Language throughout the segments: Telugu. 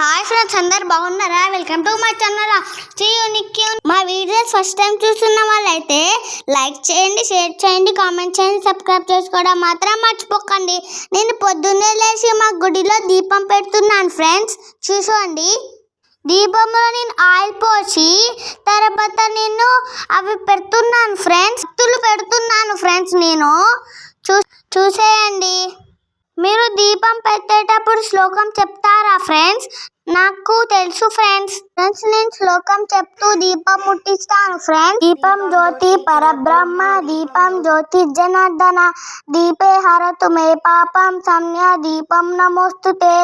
హాయ్ ఫ్రెండ్స్ అందరు బాగున్నారా? Welcome to my channel Sri unique మా వీడియోస్ ఫస్ట్ టైం చూస్తున్న వాళ్ళైతే లైక్ చేయండి షేర్ చేయండి కామెంట్ చేయండి సబ్స్క్రైబ్ చేసుకోవడం మాత్రం మర్చిపోకండి. నేను పొద్దున్నే లేచి మా గుడిలో దీపం పెడుతున్నాను ఫ్రెండ్స్ చూసుకోండి. దీపంలో నేను ఆయిల్ పోసి తర్వాత నేను అవి పెడుతున్నాను ఫ్రెండ్స్ భక్తులు పెడుతున్నాను ఫ్రెండ్స్ నేను. చూ చూసేయండి. మీరు దీపం పెట్టేటప్పుడు శ్లోకం చెప్తారా ఫ్రెండ్స్ నాకు తెలుసు ఫ్రెండ్స్. ఫ్రెండ్స్ నేను శ్లోకం చెప్తూ దీపం ముట్టిస్తాను ఫ్రెండ్స్. దీపం జ్యోతి పరబ్రహ్మ దీపం జ్యోతి జనార్దన దీపే హరతు మే పాపం సమ్య దీపం నమోస్తుతే.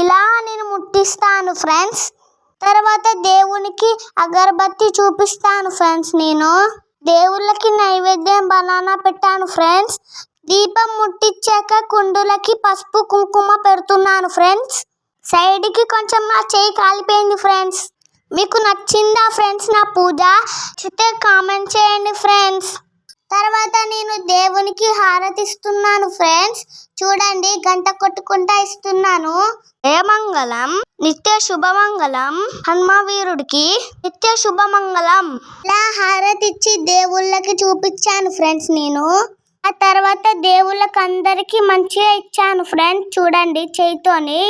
ఇలా నేను ముట్టిస్తాను ఫ్రెండ్స్. తర్వాత దేవునికి అగరబత్తి చూపిస్తాను ఫ్రెండ్స్ నేను. దేవుళ్ళకి నైవేద్యం బనానా పెట్టాను ఫ్రెండ్స్. దీపం ముట్టించాక కుండులకి పసుపు కుంకుమ పెడుతున్నాను ఫ్రెండ్స్. సైడ్కి కొంచెం నా చేయి కాలిపోయింది ఫ్రెండ్స్. మీకు నచ్చిందా ఫ్రెండ్స్ నా పూజ? నచ్చితే కామెంట్ చేయండి ఫ్రెండ్స్. తర్వాత నేను దేవునికి హారతిస్తున్నాను ఫ్రెండ్స్. చూడండి గంట కొట్టుకుంటా ఇస్తున్నాను. జయమంగళం నిత్య శుభమంగళం. హనుమవీరుడికి నిత్య శుభమంగళం. ఇలా హారతిచ్చి దేవుళ్ళకి చూపించాను ఫ్రెండ్స్ నేను. ఆ తర్వాత దేవుళ్ళకి అందరికీ మంచిగా ఇచ్చాను ఫ్రెండ్స్. చూడండి చేయితోని.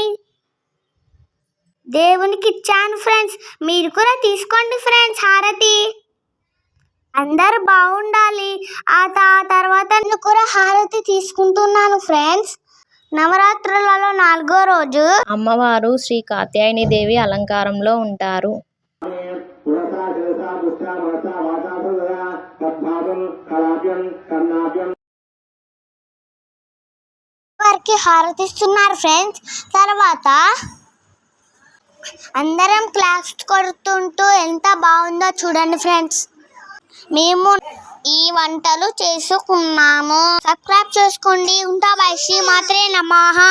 దేవునికి ఇచ్చాను ఫ్రెండ్స్ మీరు కూడా తీసుకోండి ఫ్రెండ్స్ హారతి. అందరు బాగుండాలి. ఆ తర్వాత నేను కూడా హారతి తీసుకుంటున్నాను ఫ్రెండ్స్ నవరాత్రులలో నాలుగో రోజు అమ్మవారు శ్రీ కాత్యాయని దేవి అలంకారంలో ఉంటారు. వారికి హారతిస్తున్నారు ఫ్రెండ్స్ తర్వాత అందరం క్లాస్ కొడుతుంటూ ఎంత బాగుందో చూడండి ఫ్రెండ్స్ మేము ఈ వంటలు చేసుకున్నాము. సబ్స్క్రైబ్ చేసుకోండి. ఉంటా వైశ్రీ మాత్రే నమహా